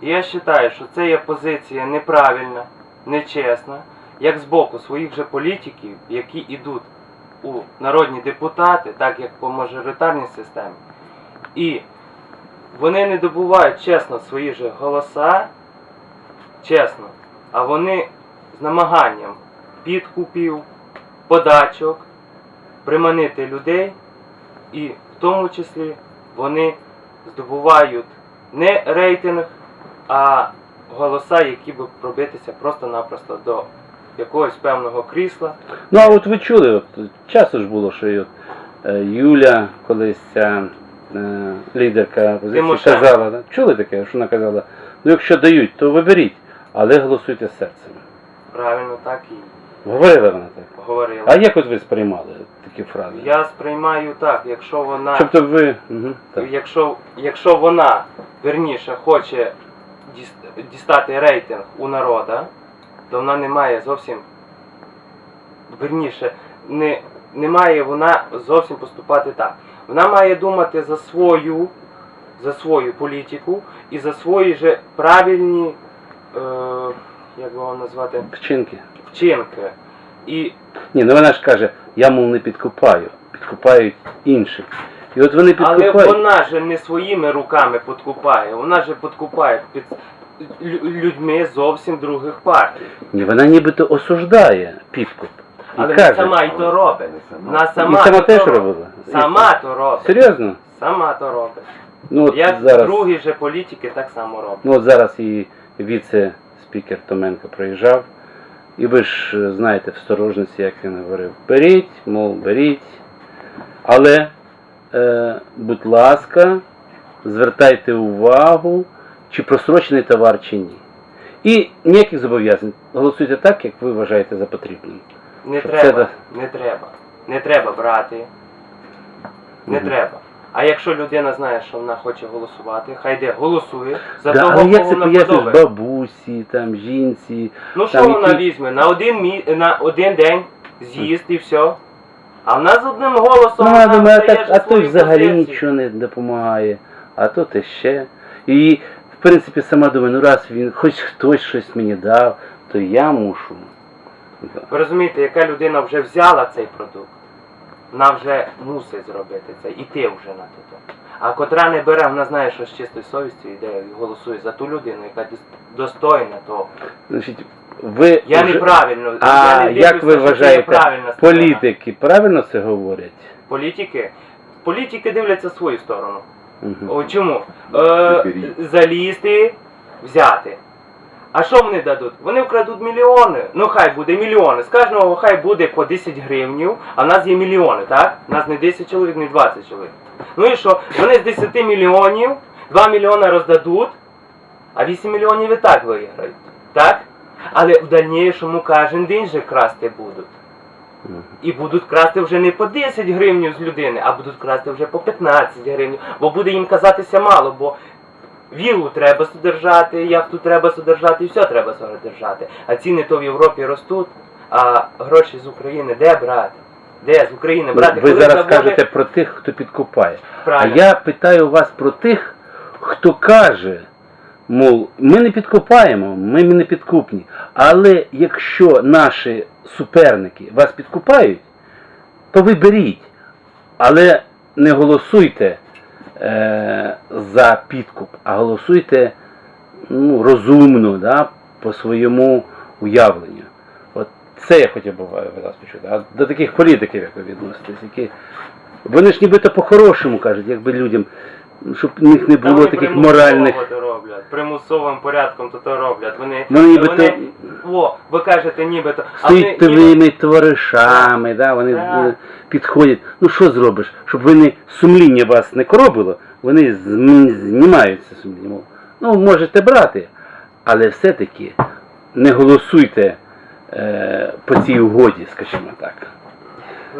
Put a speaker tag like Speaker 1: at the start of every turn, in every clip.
Speaker 1: Я вважаю, що це є позиція неправильна, нечесна, як з боку своїх же політиків, які йдуть у народні депутати, так як по мажоритарній системі. І вони не добувають чесно свої же голоса, чесно, а вони з намаганням підкупів, подачок, приманити людей, і в тому числі вони здобувають не рейтинг, а голоса, які б пробитися просто-напросто до якогось певного крісла.
Speaker 2: Ну а от ви чули, от, часто ж було, що і от, е, Юля колись ця е, лідерка опозиції
Speaker 1: Тимошенко.
Speaker 2: казала, да? чули таке, що вона казала, ну якщо дають, то виберіть, але голосуйте серцем.
Speaker 1: Правильно так і
Speaker 2: Говорила вона так.
Speaker 1: говорила.
Speaker 2: А як от ви сприймали такі фрази?
Speaker 1: Я сприймаю так, якщо вона.
Speaker 2: Тобто ви. Угу, так.
Speaker 1: Якщо, якщо вона верніше хоче дістати рейтинг у народа, то вона не має зовсім верніше, не, не має вона зовсім поступати так. Вона має думати за свою, за свою політику і за свої же правильні, е, як би вам назвати,
Speaker 2: Вчинки.
Speaker 1: вчинки. І
Speaker 2: Ні, ну вона ж каже, я мов не підкупаю, підкупають інших. І от вони
Speaker 1: Але вона же не своїми руками подкупає, вона же подкупає під лю- людьми зовсім других партій.
Speaker 2: Ні, вона нібито осуждає підкуп. І
Speaker 1: Але
Speaker 2: каже,
Speaker 1: вона сама і то робить. Вона
Speaker 2: і
Speaker 1: сама,
Speaker 2: сама
Speaker 1: то
Speaker 2: теж
Speaker 1: робить.
Speaker 2: робила.
Speaker 1: Сама то робить.
Speaker 2: Серйозно?
Speaker 1: Сама то робить.
Speaker 2: Ну от
Speaker 1: Як
Speaker 2: зараз.
Speaker 1: другі же політики так само роблять.
Speaker 2: Ну от зараз і віце-спікер Томенко приїжджав. І ви ж е, знаєте в сторожниці, як він говорив, беріть, мов беріть. Але, будь ласка, звертайте увагу, чи просрочений товар, чи ні. І ніяких зобов'язань. Голосуйте так, як ви вважаєте за потрібним.
Speaker 1: Не
Speaker 2: Щоб
Speaker 1: треба,
Speaker 2: це
Speaker 1: не треба. Не треба брати. Не
Speaker 2: Мгм.
Speaker 1: треба. А якщо людина знає, що вона хоче голосувати, хай йде голосує за
Speaker 2: Да,
Speaker 1: того,
Speaker 2: але як це пояснюєш бабусі, там, жінці?
Speaker 1: Ну
Speaker 2: Там
Speaker 1: що вона
Speaker 2: які-
Speaker 1: візьме? На один мі... на один день з'їсть і все. А в нас одним голосом
Speaker 2: Ну,
Speaker 1: вона
Speaker 2: думає, а, так, а то взагалі
Speaker 1: позиції.
Speaker 2: нічого не допомагає, а то те ще. І, в принципі, сама думає, ну раз він, хоч хтось щось мені дав, то я мушу.
Speaker 1: Ви розумієте, яка людина вже взяла цей продукт, вона вже мусить зробити це, іти вже на то. А котра не бере, вона знає, що з чистою совістю йде і голосує за ту людину, яка достойна того.
Speaker 2: Значить, ви
Speaker 1: Я
Speaker 2: вже-
Speaker 1: неправильно.
Speaker 2: А
Speaker 1: я не
Speaker 2: як ви вважаєте, політики правильно це говорять?
Speaker 1: Політики? Політики дивляться свою сторону.
Speaker 2: Мгм.
Speaker 1: О, чому? Е, залізти, взяти. А що вони дадуть? Вони вкрадуть мільйони. Ну хай буде мільйони. З кожного хай буде по 10 гривнів, а в нас є мільйони, так? У нас не 10 чоловік, не 20 чоловік. Ну і що? Вони з 10 мільйонів 2 мільйони роздадуть, а 8 мільйонів і так виграють. Так? Але в дальнішому кожен день же красти будуть. І будуть красти вже не по 10 гривень з людини, а будуть красти вже по 15 гривень, бо буде їм казатися мало, бо віллу треба содержати, яхту треба содержати, і все треба содержати. А ціни то в Європі ростуть, а гроші з України де брати? Де з України брати?
Speaker 2: Ви
Speaker 1: Коли
Speaker 2: зараз
Speaker 1: заводи-
Speaker 2: кажете про тих, хто підкупає. А я питаю вас про тих, хто каже, мов, ми не підкупаємо, ми не підкупні. Але якщо наші суперники вас підкупають, то ви беріть. Але не голосуйте е, за підкуп, а голосуйте ну, розумно, да, по своєму уявленню. От це я хотів би вас почути. А до таких політиків, як ви відноситесь, які вони ж нібито по-хорошому кажуть, якби людям, ну, щоб в них не було таких моральних.
Speaker 1: Роблять. Примусовим порядком то то роблять. Вони,
Speaker 2: Ну, нібито-
Speaker 1: вони, о, ви кажете, нібито. а
Speaker 2: Стоїть
Speaker 1: вони ніби-
Speaker 2: товаришами, да, вони
Speaker 1: Так.
Speaker 2: е, підходять. Ну що зробиш? Щоб вони сумління вас не коробило, вони знімаються сумління. Ну, можете брати, але все-таки не голосуйте е, по цій угоді, скажімо так.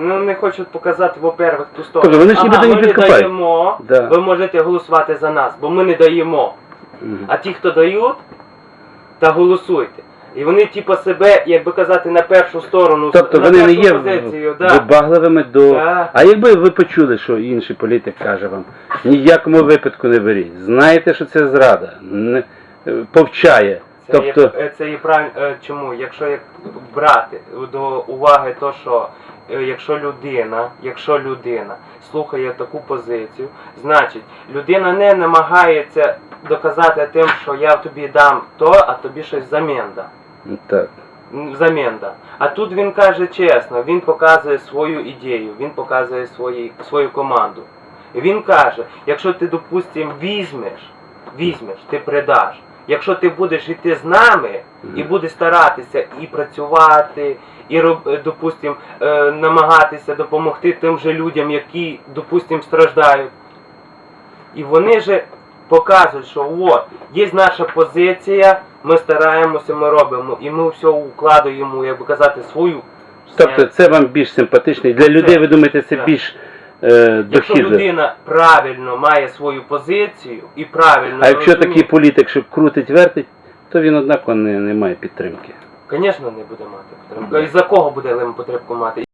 Speaker 1: Ну, не хочуть показати, во-первых, ту сторону.
Speaker 2: Вони ж ніби
Speaker 1: ага,
Speaker 2: не
Speaker 1: ми не даємо,
Speaker 2: Да.
Speaker 1: ви можете голосувати за нас, бо ми не даємо. А ті, хто дають, та голосуйте. І вони, типу, себе, як би казати, на першу сторону,
Speaker 2: Тобто
Speaker 1: на
Speaker 2: вони не
Speaker 1: першу
Speaker 2: є
Speaker 1: позицію, да.
Speaker 2: вибагливими до.
Speaker 1: Да.
Speaker 2: А якби ви почули, що інший політик каже вам, ні в якому випадку не беріть. Знаєте, що це зрада. Не, е, повчає.
Speaker 1: Це,
Speaker 2: Тобто,
Speaker 1: є, е, це є правильно. е, Чому? Якщо як брати до уваги то, що якщо людина, якщо людина слухає таку позицію, значить людина не намагається доказати тим, що я тобі дам то, а тобі щось взамін дам.
Speaker 2: так.
Speaker 1: Взамін дам. А тут він каже чесно, він показує свою ідею, він показує свої, свою команду. І він каже, якщо ти, допустим, візьмеш, візьмеш, ти придаш. Якщо ти будеш йти з нами і будеш старатися і працювати, і е, допустим, е, намагатися допомогти тим же людям, які, допустим, страждають. І вони же показують, що от, є наша позиція, ми стараємося, ми робимо, і ми все укладаємо, як би казати, свою.
Speaker 2: Тобто це вам більш симпатичний. Для людей, ви думаєте, це більш е,
Speaker 1: Якщо людина правильно має свою позицію і правильно
Speaker 2: А якщо
Speaker 1: розуміє,
Speaker 2: такий політик, що крутить, вертить, то він однаково не, не має підтримки.
Speaker 1: Звісно, не буде мати підтримку. І за кого буде лим потрібку мати?